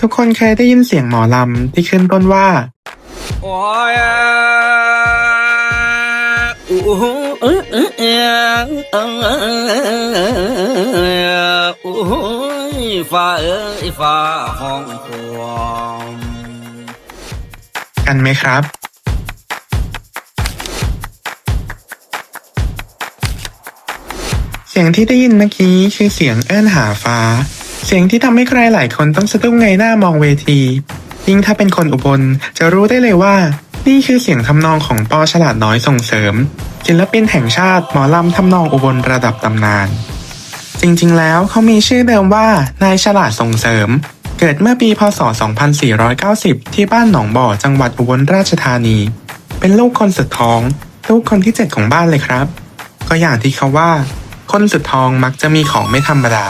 ทุกคนเคยได้ยินเสียงหมอลำที่ขึ้นต้นว่า โอ้ยอู้หูเออเออเออเอออู้หูฟ้าเอ้ยฟ้าห้องความกันไหมครับ เสียงที่ได้ยินเมื่อกี้คือเสียงเอื้อนหาฟ้า เสียงที่ทำให้ใครหลายคนต้องสะดุ้งไงหน้ามองเวทียิ่งถ้าเป็นคนอุบลจะรู้ได้เลยว่า นี่คือเสียงทำนองของปอฉลาดน้อยส่งเสริมศิลปินแห่งชาติหมอลำทำนองอุบลระดับตำนาน จริงๆ แล้วเขามีชื่อเดิมว่านายฉลาดส่งเสริม เกิดเมื่อปีพศ 2490 ที่บ้านหนองบ่อจังหวัดอุบลราชธานี เป็นลูกคนสุดท้องลูกคนที่เจ็ดของบ้านเลยครับ ก็อย่างที่เขาว่า คนสุดท้องมักจะมีของไม่ธรรมดา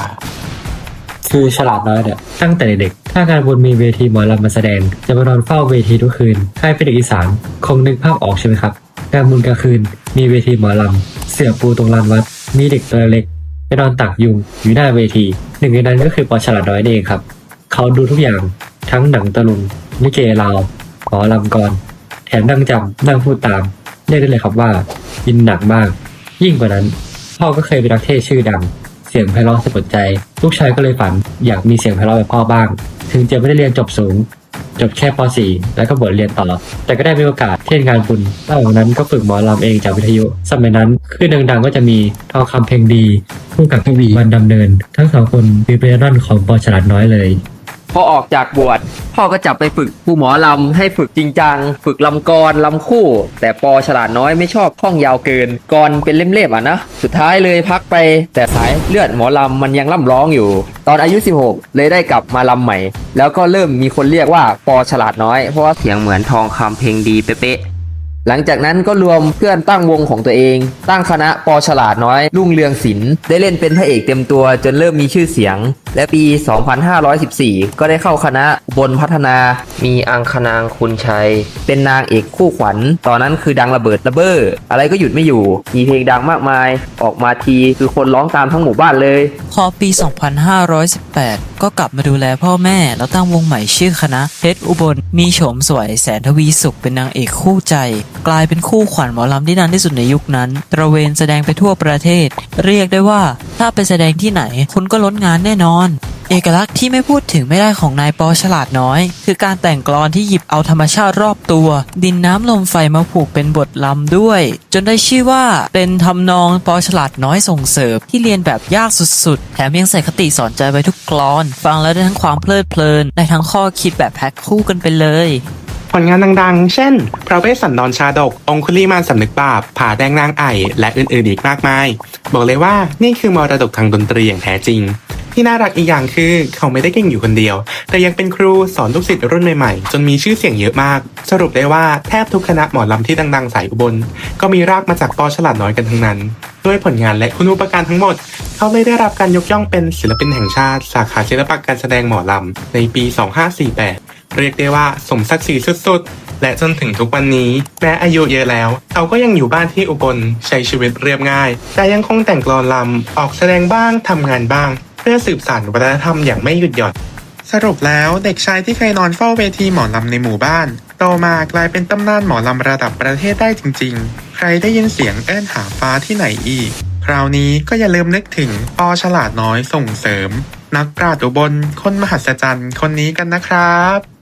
คือฉลาดน้อยเนี่ยตั้งแต่เด็กถ้างานบุญมีเวทีหมอลำมาแสดง จะมานอนเฝ้าเวทีทุกคืนใครเป็นเด็กอีสานคงนึกภาพออกใช่ไหมครับงานบุญกลางคืน มีเวทีหมอลำ เสือปูตรงลานวัด มีเด็กตัวเล็กไปนอนตักยุงอยู่หน้าเวที หนึ่งในนั้นก็คือปอฉลาดน้อยนี่เองครับ เขาดูทุกอย่างทั้งหนังตะลุงนิเกลาวหมอลำกรแถมนั่งจำนั่งพูดตามเรียกได้เลยครับว่า อินหนักมาก ยิ่งกว่านั้นพ่อก็เคยเป็นนักเทศชื่อดัง เสียงไพเราะสะกดใจ ลูกชายก็เลยฝันอยากมีเสียงไพเราะแบบพ่อบ้าง ถึงจะไม่ได้เรียนจบสูง จบแค่ป .4 แล้วก็บวชเรียนต่อ แต่ก็ได้มีโอกาสเทศงานบุญระหว่างนั้นก็ฝึกหมอลำเองจากวิทยุ สมัยนั้นคลื่นดังๆก็จะมีทองคำเพลงดีคู่กับทวีวันดำเนิน ทั้งสองคนเป็นร่อนของปอฉลาดน้อยเลย พอออกจากบวชพ่อก็จับไปฝึกผู้หมอลำให้ฝึกจริงจัง ฝึกลำกรลำคู่ แต่ปอฉลาดน้อยไม่ชอบข้องยาวเกินกรเป็นเล่มๆอะนะ สุดท้ายเลยพักไป แต่สายเลือดหมอลำมันยังร่ำร้องอยู่ ตอนอายุ 16 เลยได้กลับมาลำใหม่ แล้วก็เริ่มมีคนเรียกว่าปอฉลาดน้อยเพราะว่าเสียงเหมือนทองคำเพลงดีเป๊ะ หลังจากนั้นก็รวมเพื่อนตั้งวงของตัวเอง ตั้งคณะปอฉลาดน้อยรุ่งเรืองศิลป์ได้เล่นเป็นพระเอกเต็มตัวจนเริ่มมีชื่อเสียง และปี 2514 ก็ได้เข้าคณะอุบลพัฒนา มีอังคณางคุณชัย เป็นนางเอกคู่ขวัญ ตอนนั้นคือดังระเบิดระเบ้ออะไรก็หยุดไม่อยู่ มีเพลงดังมากมาย ออกมาทีคือคนร้องตามทั้งหมู่บ้านเลย พอปี 2518 ก็กลับมาดูแลพ่อแม่ แล้วตั้งวงใหม่ชื่อคณะเพชรอุบล มีโฉมสวยแสนทวีสุขเป็นนางเอกคู่ใจ กลายเป็นคู่ขวัญหมอลำที่นานที่สุดในยุคนั้น ตระเวนแสดงไปทั่วประเทศ เรียกได้ว่า ถ้าไปแสดงที่ไหน คุณก็ล้นงานแน่นอน เอกลักษณ์ที่ไม่พูดถึงไม่ได้ของนายปอฉลาดน้อย คือการแต่งกลอนที่หยิบเอาธรรมชาติรอบตัว ดินน้ำลมไฟมาผูกเป็นบทลำด้วย จนได้ชื่อว่าเป็นทำนองปอฉลาดน้อยส่งเสริมที่เรียนแบบยากสุดๆ แถมยังใส่คติสอนใจไว้ทุกกลอน ฟังแล้วได้ทั้งความเพลิดเพลินได้ทั้งข้อคิดแบบแพ็คคู่กันไปเลยผลงานดังๆ เช่น พระเวสสันดรชาดก องคุลีมานสำนึกบาป ผาแดงนางไอ่และอื่นๆอีกมากมาย บอกเลยว่านี่คือมรดกทางดนตรีอย่างแท้จริง ที่น่ารักอีกอย่างคือ เขาไม่ได้เก่งอยู่คนเดียว แต่ยังเป็นครูสอนลูกศิษย์รุ่นใหม่ๆ จนมีชื่อเสียงเยอะมาก สรุปได้ว่าแทบทุกคณะหมอลำที่ดังๆสายอุบล ก็มีรากมาจากปอฉลาดน้อยกันทั้งนั้น ด้วยผลงานและคุณูปการทั้งหมด เขาเลยได้รับการยกย่องเป็นศิลปินแห่งชาติ สาขาศิลปะการแสดงหมอลำในปี 2548 เรียกได้ว่าสมศักดิ์ศรีสุดๆและจนถึงทุกวันนี้แม้อายุเยอะแล้ว เขาก็ยังอยู่บ้านที่อุบลใช้ชีวิตเรียบง่าย แต่ยังคงแต่งกลอนลำออกแสดงบ้างทำงานบ้าง พื่อสืบสานวัฒนธรรมอย่างไม่หยุดหย่อน สรุปแล้วเด็กชายที่เคยนอนเฝ้าเวทีหมอลำในหมู่บ้านโตมากลายเป็นตำนานหมอลำระดับประเทศได้จริง ๆ ใครได้ยินเสียงเอิ้นหาฟ้าที่ไหนอีก คราวนี้ก็อย่าลืมนึกถึงปอฉลาดน้อยส่งเสริม นักปราชญ์อุบลคนมหัศจรรย์คนนี้กันนะครับ